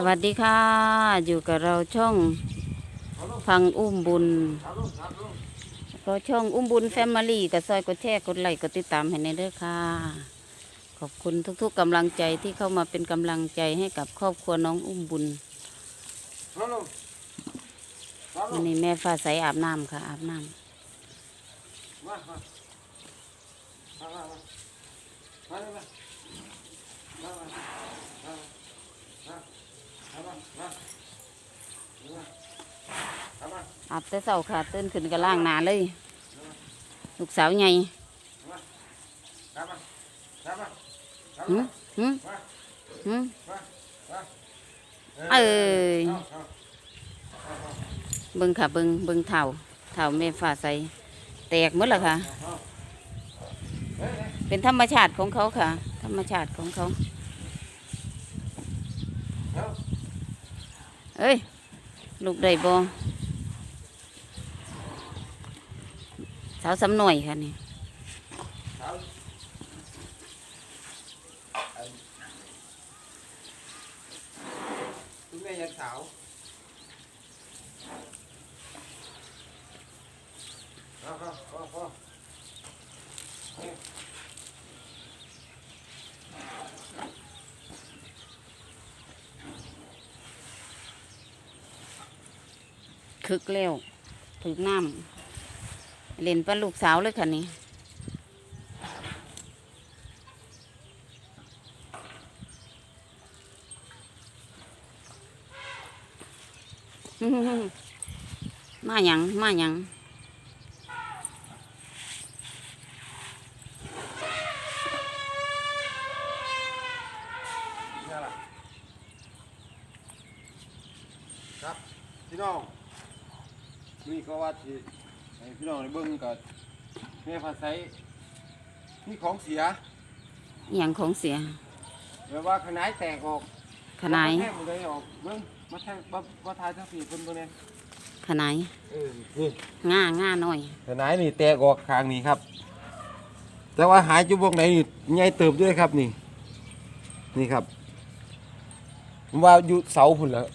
สวัสดีค่ะ อยู่กับเราช่องฟังอุ้มบุญก็ช่องอุ้มบุญแฟมิลี่กับซอยกดแชร์กดไลค์กดติดตามให้ในเด้อค่ะ ขอบคุณทุกๆกำลังใจที่เข้ามาเป็นกำลังใจให้กับครอบครัวน้องอุ้มบุญวันนี้แม่ฟ้าใสอาบน้ำค่ะอาบน้ำ อาบแต่เช้าค่ะตื่นขึ้นก็ล้างหนาเลย ลูกสาวใหญ่หืมหืมหืมเอ้ยเบิ่งค่ะเบิ่งเบิ่งเท่าเท่าแม่ฟ้าใสแตกหมดแล้วค่ะ เป็นธรรมชาติของเขาค่ะ ธรรมชาติของเขา เอ้ย ลูกได้บ่สาวสำหน่อยค่ะนี่คุณแม่ยังสาวเอาเอาเอาเอา คึกแล้วถึกน้ำเล่นปลาลูกสาวเลยค่ะนี่มาหยังมาหยังครับพี่น้อง นี่ก็ว่าที่ให้พี่น้องได้เบิ่งกับแม่ภาษานี่ของเสียอหย่างของเสียเดี๋ยวว่าขนายแตกออกขนายแทงหมดเลยออกเบิ่งมาแทงมามาทายทั้งสี่คนเบิ่งเนี่ยขนายเออนี่ง่าง่าหน่อย ขนายนี่แตกออกข้างนี้ครับ แต่ว่าหายจุบวงไหนนี่ใหญ่เติบด้วยครับนี่ นี่ครับผมว่าอยู่เสาพุ่นแล้ว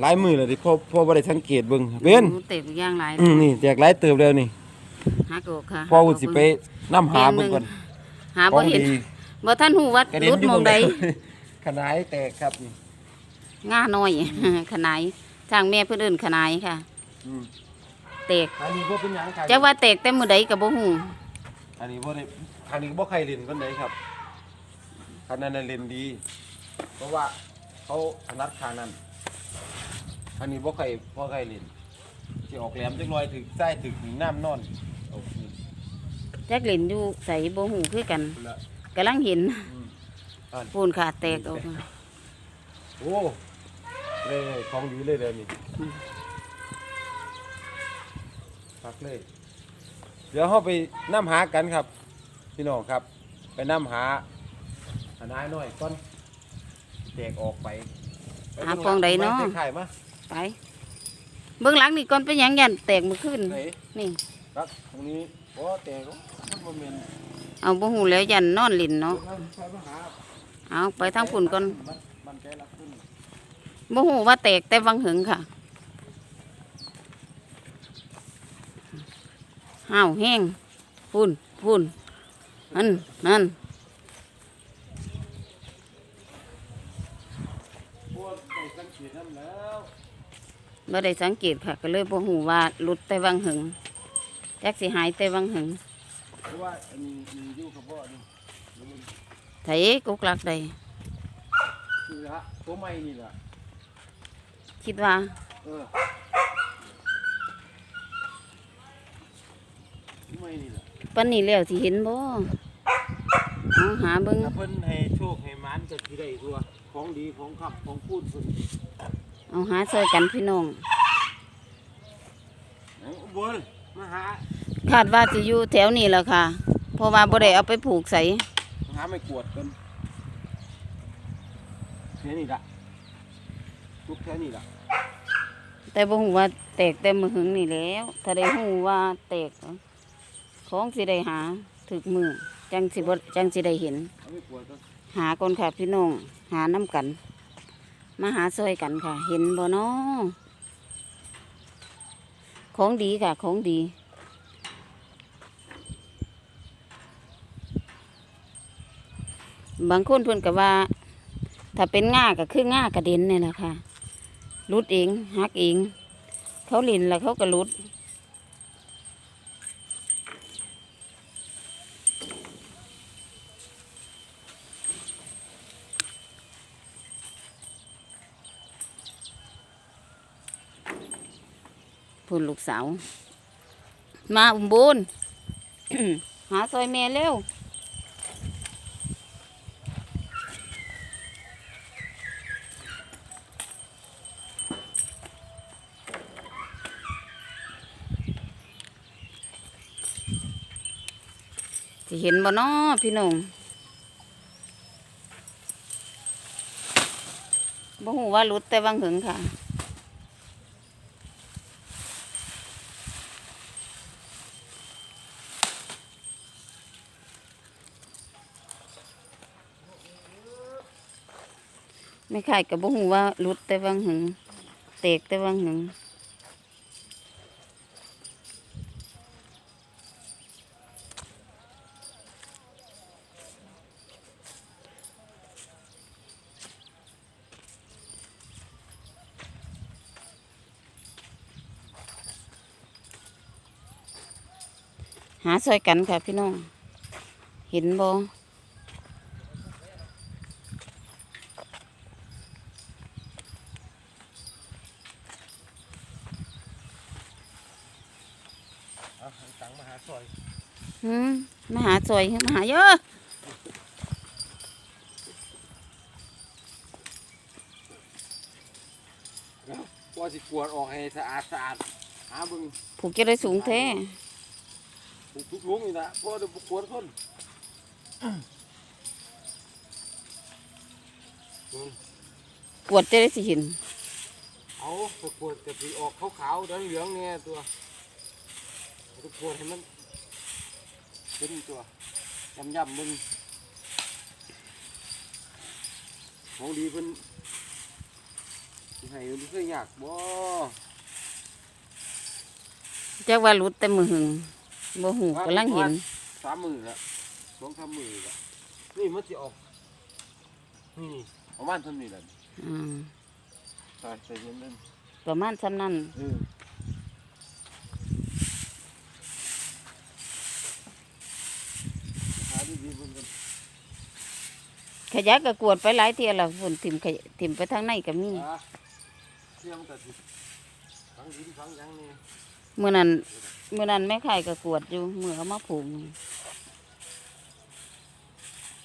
หลายมือเลยที่พ่อพ่อบ่ได้สังเกตเบิ่งเว้นหเตะย่างหลายอืมนี่แตกหลายเติบแล้วนี่หากโอกค่ะพ่ออุ่นสิไปน้ำหาเบิ่งก่อนหาบ่เห็นของดีบ่ท่านหูวัดกระเด็นรุดอยู่มหอมงองใดใดขนายแตกครับนี่ง่าน้อยขนายทางแม่เพื่นเอิ้นขนายค่ะอืมแตกอันนี้บ่เป็นหยังครับจะว่าแตกแต่มือใดกับบ่ฮู้อันนี้บ่ได้อันนี้บ่ใครเล่นปานใดครับคันนั้นน่ะเล่นดี เพราะว่าเขาถนัดทางนั้น อันนี้บ่ใครบ่ใครเล่นสิออกแหลมจักหน่อยถึกใต้ถึกน้ำนอนโอ้โหจักเล่นอยู่ใส่บ่ฮู้คือกันพุ่นละกำลังเห็นอืมอันปูนค่ะแตกออกมาโอ้เลยเลยของอยู่เลยเลยนี่อืมพักเลย เดี๋ยวเราไปน้ำหากันครับ พี่น้องครับ ไปน้ำหาหานายหน่อยก่อนแตกออกไปไปหาปองใดเนาะไปไข่มา ไป เบื้องหลังนี่ก่อนไปหยังยันแตกมื้อคืนไหนนี่ ครับตรงนี้โอ้แตกมันบ่แม่นเอาบ่ฮู้แล้วยันนอนเลินเนาะเดี๋ยวเราไปมาหาเอาไปทางฝุ่นก่อนมันมันใจรักขึ้นบ่ฮู้ว่าแตกแต่วังหึงค่ะห้าวแห้งฝุ่นฝุ่นนั่นนั่นพวกไปสังเกตนั่นแล้ว บ่ได้สังเกตค่ะ ก็เลยบ่ฮู้ว่าหลุดแต่วังหึงจักสิหายแต่วังหึงเพราะว่าอันนี้มีอยู่กับพ่อนี่นี่มันไถกุกลักใดนี่ละตัวใหม่นี่ล่ะคิดว่า เออตัวใหม่นี่ล่ะปันนี้แล้วสิเห็นบ่เอาหาเบิ่งถ้าเพิ่นให้โชคให้หมานก็สิได้ตัวของดีของขับของพูดเพิ่น เอาหาช่วยกันพี่น้องเอาอุบลมาหาคาดว่าสิอยู่แถวนี้แหละค่ะ เพราะว่าบ่ได้เอาไปผูกใส่หาไม่กวดกันแค่นี้ล่ะทุกแค่นี้ล่ะแต่บ่ฮู้ว่าแตกแต่มือหึงนี่แหล้ว ถ้าได้ฮู้ว่าแตกของสิได้หาถึกมือจังสิบ่จังสิได้เห็นเอาไม่กวดกันหาก่อนค่ะพี่น้อง หาน้ำกัน มาหาซอยกันค่ะ เห็นบ่นอของดีค่ะ ของดี บางคนพูนก็ว่า ถ้าเป็นง่าก็คือง่ากระเด็นเนี่ยแหละค่ะรุดเอง หักเอง เขาลินแล้วเขาก็รุด พูนลูกสาว มาอุ้มบุญหาซอยแม่เร็วจะเห็นบ่น้อพี่น้องบ่หูว่าหลุดแต่วังหึงค่ะ ไม่ขายกับบ่หูว่าหลุดแต่วังหึงเตกแต่วังหึงหาซอยกันค่ะพี่น้อง เห็นบ่ เอาตั งค์มาหาซอยหืมมาหาซอยมาหาเยอะว่าสิกวดออกให้สะอาดสะอาดหาเบิ่งผูกจะได้สูงแท้ทุกลุงนี่นะเพราะเดี๋ยวกวดคนกวดจะได้สิเห็นเอาตะกวดกะทิออกขาวๆเหลืองๆเนี่ยตัว ตะกวดให้มันเป็นตัวยำๆมึงของดีเพิ่นสิให้มันเคยยากบ่จักว่าหลุดแต่มือหึงบ่หูกำลังเห็นสามมือละสองสามมือละนี่มันจะออกนี่ประมาณเท่านี้แหละอืมใส่ใส่เย็นนั่นประมาณซ้ำนั้น เออหา ดีๆเบิ่งกันขยะก็กวดไปหลายเที่ยแล้วฝนถิ่มขยะถิ่มไปทางในก็มีอะเที่ยงแต่สิฟังดินฟังหยังนี่เมื่อนั้นเมื่อนั้นแม่ไข่ก็กวดอยู่มือเอามาผูกนี่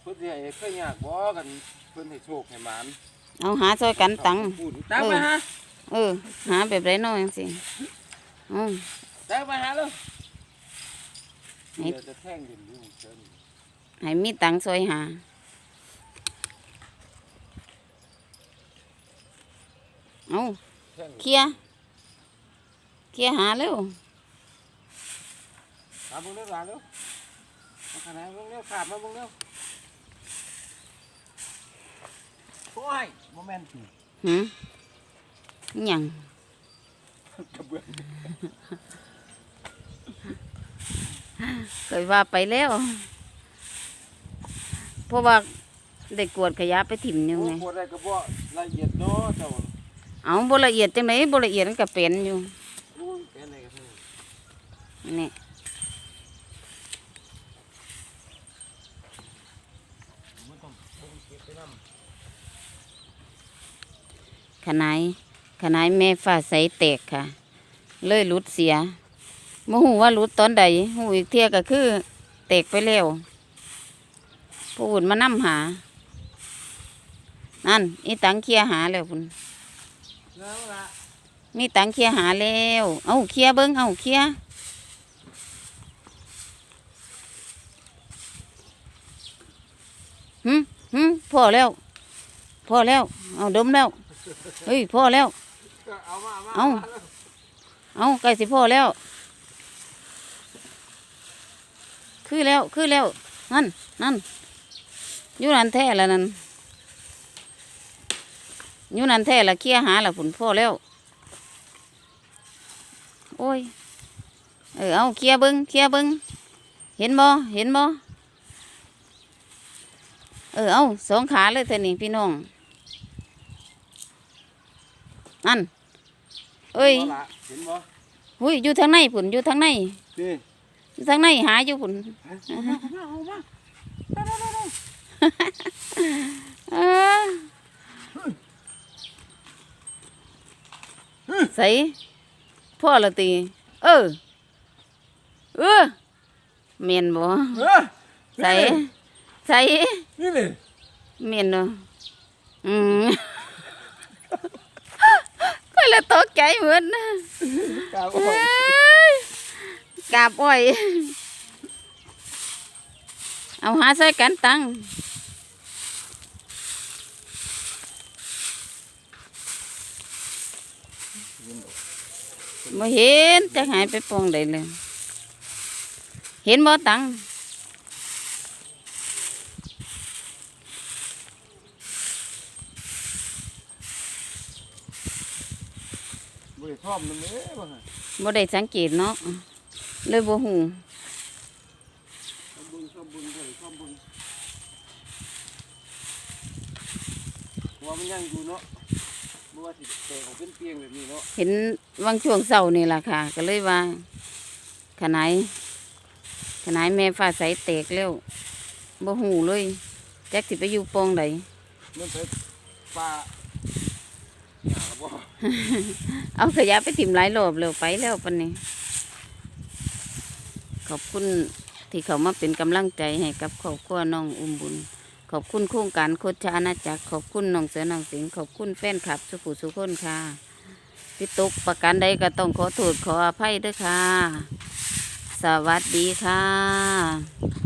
เพิ่นสิให้เคยยากบ่กันเพิ่นให้โชคให้หมานเอาหาซอยกันตัง พูดตังไปหาเออ หาแบบไรน้อยจังสิอืม ตังไปหาเลยไหนเดี๋ยวจะแท่งดินอยู่เชิญ ให้มีตังซอยหาเอาแท่งเคลียร์เคลียร์หาเร็วหาเบิ่งเร็วหลานเร็วมาขนาดเบิ่งเร็วขาดมาเบิ่งเร็วโอ้ยบ่แม่นติหืมอิหยังกระเบื้องเคยว่าไปแล้ว เพราะว่าได้กวดขยะไปถิ่มอยู่โอ้ไงปวดอะไรก็บ่ละเอียดเนาะเจ้าเอาบละเอียดจังไหนบละเอียดมันก็เป็นอยู่โอ้ยเป็นอะไรกันเนี่ยนี่มันต้องต้องเก็บไปนำขนายขนายแม่ฟ้าใสแตกค่ะ เลยหลุดเสียโมหูว่าหลุดตอนใดหูอีกเที่ยก็คือ แตกไปแล้ว ผู้อื่นมานํหา นั่นอีตังเคลียร์หาแล้วพุ่นแล้วล่ะมีตังเคลียร์หาแล้ว เอาเคลียร์เบิ้งเอาเคลียร์หึหึพอแล้วพอแล้ว เอาดมแล้ว เฮ้ยพอแล้ว เอามามาเอาเอาใกล้สิพอแล้ว คือแล้ว คือแล้ว นั่น นั่น อยู่นั่นแท้แล้วนั่นอยู่นั่นแท้ละเคลียร์หาละผุนพ่อแล้ว โอ้ย เออเอาเคลียร์เบิงเคลียร์เบิงเห็นบ่เห็นบ่เออเอาสองขาเลยเท่านี้พี่น้องนั่นเอ้ยบ่ล่ะเห็นบ่หุยอยู่ทางในผุนอยู่ทางในนี่อยู่ทางในหาอยู่ผุน ใส่พ่อละตี เออ เออเมียนบ่เอ้อใส่ใส่นี่นี่เมียนเนาะอืมก็ละตกใจเหมือนนะกาวเอ้ยกาบอ้อย เอาหาใส่กันตัง บ่เห็นจะหายไปปองใดเลย เห็นบ่ตังบ่ได้พร้อมนำเด้บ่ฮะบ่ได้สังเกตเนาะเลยบ่ฮู้ชอบเบิ่งชอบเบิ่งเด้อชอบเบิ่งว่ามันยังอยู่เนาะ บ่ว่าสิแตกออกเป็นเปียงแบบนี้เนาะเห็นวังช่วงเช้านี่ล่ะค่ะ ก็เลยว่าขนายขนายแม่ฟ้าใสแตกแล้วบ่ฮู้เลยจักสิไปอยู่ปองใดมันไปปลาหาบ่เอาขยะไปถิ่มหลายรอบแล้วไปแล้วปันนี้ ขอบคุณที่เขามาเป็นกำลังใจให้กับครอบครัวน้องอุ้มบุญ ขอบคุณโครงการโคชอาณาจักรขอบคุณน้องเสือน้องสิงขอบคุณแฟนคลับ สุขุสุขคนค่ะพี่ตุกประกันใดก็ต้องขอโทษขออภัยด้วยค่ะ สวัสดีค่ะ